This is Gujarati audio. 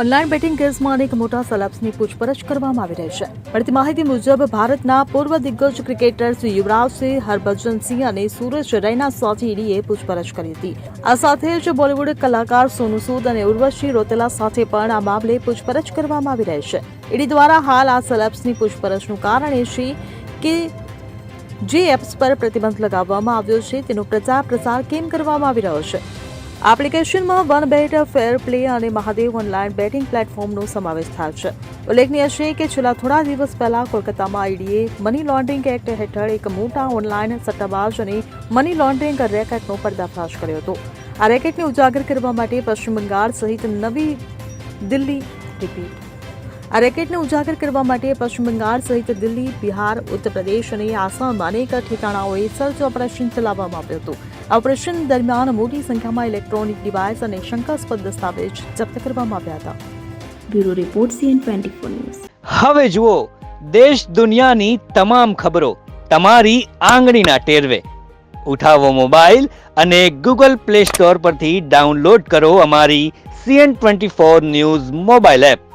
ઓનલાઈન બેટિંગ કેસમાં અનેક મોટા સલાબ્સની પૂછપરછ કરવામાં આવી રહી છે. મળતી માહિતી મુજબ, ભારતના પૂર્વ દિગ્ગજ ક્રિકેટર્સ યુવરાજસિંહ હરભજનસિંહ અને સુરેશ રૈના સાથે ઈડીએ પૂછપરછ કરી હતી. આ સાથે જ બોલિવૂડ કલાકાર સોનુ સૂદ અને ઉર્વશી રોતેલા સાથે પણ આ મામલે પૂછપરછ કરવામાં આવી રહી છે. ઈડી દ્વારા હાલ આ સલાબ્સની પૂછપરછનું કારણ એ છે કે જે એપ્સ પર પ્રતિબંધ લગાવવામાં આવ્યો છે, તેનો પ્રચાર પ્રસાર કેમ કરવામાં આવી રહ્યો છે? એપ્લિકેશનમાં વન બેટ, ફેર પ્લે અને મહાદેવ ઓનલાઈન બેટિંગ પ્લેટફોર્મનો સમાવેશ થાય છે. ઉલ્લેખનીય છે કે છેલ્લા થોડા દિવસ પહેલા કોલકાતામાં ઈડીએ મની લોન્ડરિંગ એક્ટ હેઠળ એક મોટા ઓનલાઈન સટ્ટાબાજ અને મની લોન્ડરિંગ રેકેટનો પર્દાફાશ કર્યો હતો. આ રેકેટને ઉજાગર કરવા માટે પશ્ચિમ બંગાળ સહિત નવી દિલ્હી રિપીટ આ રેકેટને ઉજાગર કરવા માટે પશ્ચિમ બંગાળ સહિત દિલ્હી બિહાર ઉત્તર પ્રદેશ અને આસામમાં અનેક ઠેકાણાઓએ સર્ચ ઓપરેશન ચલાવવામાં આવ્યું હતું. ઓપરેશન દરમિયાન મોટી સંખ્યામાં ઇલેક્ટ્રોનિક ડિવાઇસ અને શંકાસ્પદ દસ્તાવેજ જપ્ત કરવામાં આવ્યા હતા. Bureau report CN twenty news. હવે જુઓ દેશ દુનિયાની તમામ ખબરો તમારી આંગળીના ટેરવે. ઉઠાવો મોબાઈલ અને ગૂગલ પ્લે સ્ટોર પરથી ડાઉનલોડ કરો અમારી CN twenty four news mobile app.